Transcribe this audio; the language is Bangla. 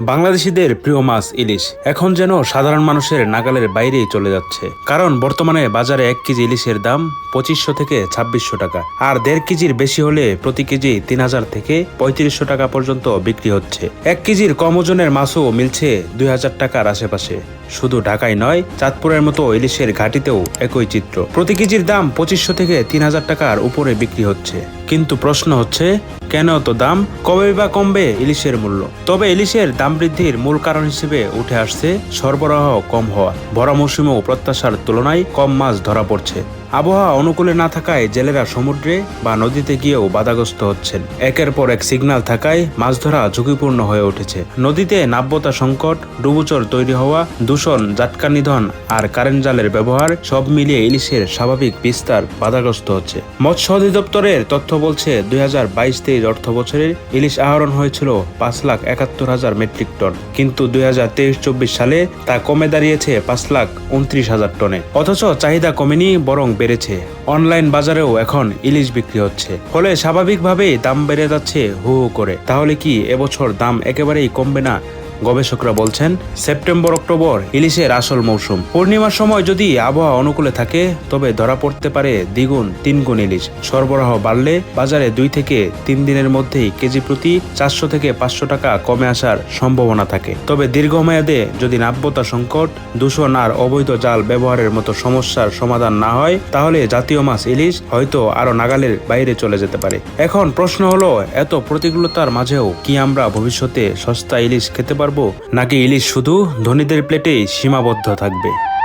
বাংলাদেশিদের প্রিয় মাছ ইলিশ এখন যেন সাধারণ মানুষের নাগালের বাইরেই চলে যাচ্ছে। কারণ বর্তমানে বাজারে এক কেজি ইলিশের দাম পঁচিশশো থেকে ছাব্বিশশো টাকা, আর দেড় কেজির বেশি হলে প্রতি কেজি তিন হাজার থেকে পঁয়ত্রিশশো টাকা পর্যন্ত বিক্রি হচ্ছে। এক কেজির কম ওজনের মাছও মিলছে দুই হাজার টাকার আশেপাশে। শুধু ঢাকায় নয়, চাঁদপুরের মতো ইলিশের ঘাটিতেও একই চিত্র। প্রতি কেজির দাম পঁচিশশো থেকে তিন হাজার টাকার উপরে বিক্রি হচ্ছে। কিন্তু প্রশ্ন হচ্ছে, কেন তো দাম? কবে বা কমবে ইলিশের মূল্য? তবে ইলিশের দাম বৃদ্ধির মূল কারণ হিসেবে উঠে আসছে সরবরাহ কম হওয়া। ভরা মৌসুমেও প্রত্যাশার তুলনায় কম মাছ ধরা পড়ছে। আবহাওয়া অনুকূলে না থাকায় জেলেরা সমুদ্রে বা নদীতে গিয়েও বাধাগ্রস্ত হচ্ছেন। একের পর এক সিগন্যাল থাকায় মাছ ধরা ঝুঁকিপূর্ণ হয়ে উঠেছে। নদীতে নাব্যতা সংকট, ডুবুচর তৈরি হওয়া, দূষণ, জাটকা নিধন আর কারেন্ট জালের ব্যবহার সব মিলিয়ে ইলিশের স্বাভাবিক বিস্তার বাধাগ্রস্ত হচ্ছে। মৎস্য অধিদপ্তরের তথ্য বলছে, দুই হাজার বাইশ তেইশ অর্থ বছরের ইলিশ আহরণ হয়েছিল পাঁচ লাখ একাত্তর হাজার মেট্রিক টন। কিন্তু দুই হাজার তেইশ চব্বিশ সালে তা কমে দাঁড়িয়েছে পাঁচ লাখ উনত্রিশ হাজার টনে। অথচ চাহিদা কমেনি, বরং বেড়েছে। অনলাইন বাজারেও এখন ইলিশ বিক্রি হচ্ছে। ফলে স্বাভাবিকভাবেই দাম বেড়ে যাচ্ছে হু হু করে। তাহলে কি এবছর দাম একেবারেই কমবে না? গবেষকরা বলছেন, সেপ্টেম্বর, অক্টোবর ইলিশের আসল মৌসুম। পূর্ণিমার সময় যদি আবহাওয়া অনুকূলে থাকে, তবে ধরা পড়তে পারে দ্বিগুণ, তিনগুণ ইলিশ। সরবরাহ বাড়লে বাজারে দুই থেকে তিন দিনের মধ্যেই কেজি প্রতি চারশো থেকে পাঁচশো টাকা কমে আসার সম্ভাবনা থাকে। তবে দীর্ঘমেয়াদে যদি নাব্যতা সংকট, দূষণ আর অবৈধ জাল ব্যবহারের মতো সমস্যার সমাধান না হয়, তাহলে জাতীয় মাছ ইলিশ হয়তো আরও নাগালের বাইরে চলে যেতে পারে। এখন প্রশ্ন হলো, এত প্রতিকূলতার মাঝেও কি আমরা ভবিষ্যতে সস্তা ইলিশ খেতে পারব? নাকি ইলিশ শুধু ধনীদের প্লেটেই সীমাবদ্ধ থাকবে?